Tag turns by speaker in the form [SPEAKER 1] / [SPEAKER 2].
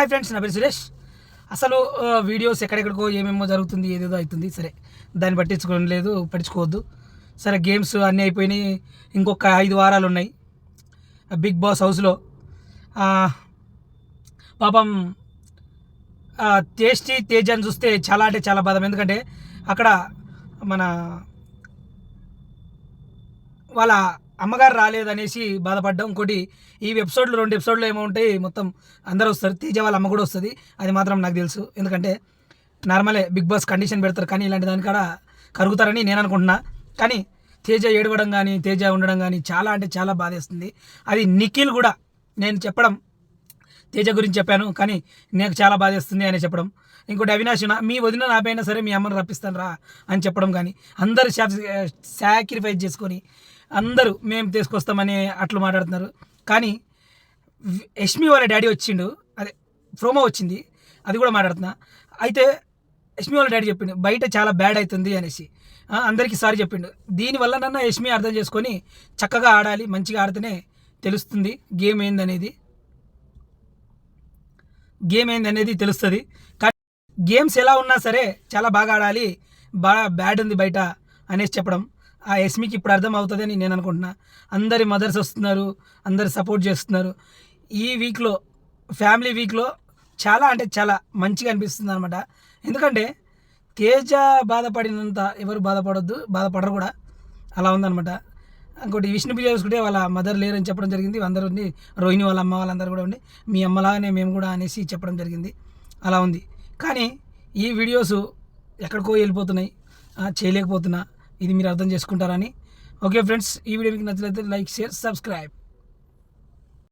[SPEAKER 1] Hi friends నా పేరు సురేష్. అసలు వీడియోస్ ఎక్కడెక్కడికో ఏమేమో జరుగుతుంది ఏదేదో అవుతుంది. సరే దాన్ని పట్టించుకోవడం లేదు పట్టించుకోవద్దు. సరే గేమ్స్ అన్నీ అయిపోయినాయి. ఇంకొక ఐదు వారాలు ఉన్నాయి. బిగ్ బాస్ హౌస్లో. పాపం టేస్టీ తేజ్ అని చూస్తే చాలా అంటే చాలా బాధం. ఎందుకంటే అక్కడ మన వాళ్ళ అమ్మగారు రాలేదనేసి బాధపడ్డాం ఇంకోటి ఈ ఎపిసోడ్లు రెండు ఎపిసోడ్లు ఏమో ఉంటాయి మొత్తం అందరూ వస్తారు తేజ వాళ్ళ అమ్మ కూడా వస్తుంది అది మాత్రం నాకు తెలుసు. ఎందుకంటే నార్మలే బిగ్ బాస్ కండిషన్ పెడతారు కానీ ఇలాంటి దాని కాడ కరుగుతారని నేను అనుకుంటున్నా. కానీ తేజ ఏడవడం కానీ తేజ ఉండడం కానీ చాలా అంటే చాలా బాధేస్తుంది. అది నిఖిల్ కూడా నేను చెప్పడం తేజ గురించి చెప్పాను కానీ నాకు చాలా బాధేస్తుంది అని చెప్పడం. ఇంకోటి అవినాష్ నా- మీ వదిన నాపైనా సరే మీ అమ్మని రప్పిస్తాను రా అని చెప్పడం కానీ అందరు సాక్రిఫైస్ చేసుకొని అందరూ మేము తీసుకొస్తామని అట్లు మాట్లాడుతున్నారు. కానీ యష్మి వాళ్ళ డాడీ వచ్చిండు అదే ప్రోమో వచ్చింది అది కూడా మాట్లాడుతున్నా. అయితే యష్మి వాళ్ళ డాడీ చెప్పిండు బయట చాలా బ్యాడ్ అవుతుంది అనేసి. అందరికీ సారీ చెప్పిండు. దీనివల్ల నన్న యష్మి అర్థం చేసుకొని చక్కగా ఆడాలి మంచిగా ఆడితేనే తెలుస్తుంది గేమ్ ఏందనేది. గేమ్ ఏంది అనేది తెలుస్తుంది. కానీ గేమ్స్ ఎలా ఉన్నా సరే చాలా బాగా ఆడాలి బాగా బ్యాడ్ ఉంది బయట అనేసి చెప్పడం ఆ ఎస్మికి ఇప్పుడు అర్థం అవుతుందని నేను అనుకుంటున్నా. అందరి మదర్స్ వస్తున్నారు అందరు సపోర్ట్ చేస్తున్నారు. ఈ వీక్లో ఫ్యామిలీ వీక్లో చాలా అంటే చాలా మంచిగా అనిపిస్తుంది అనమాట ఎందుకంటే తేజ బాధపడినంత ఎవరు బాధపడొద్దు బాధపడరు కూడా. అలా ఉందన్నమాట. ఇంకోటి విష్ణుప్రియ చూసుకుంటే వాళ్ళ మదర్ లేరని చెప్పడం జరిగింది. అందరూ ఉండి రోహిణి వాళ్ళ అమ్మ వాళ్ళందరూ కూడా ఉండి మీ అమ్మలాగానే మేము కూడా అనేసి చెప్పడం జరిగింది. అలా ఉంది. కానీ ఈ వీడియోస్ ఎక్కడికో వెళ్ళిపోతున్నాయి. ఆ, చేయలేకపోతున్నా. ఇది మీరు అర్థం చేసుకుంటారని. ఓకే ఫ్రెండ్స్ ఈ వీడియో మీకు నచ్చినట్లయితే లైక్ షేర్ సబ్స్క్రైబ్.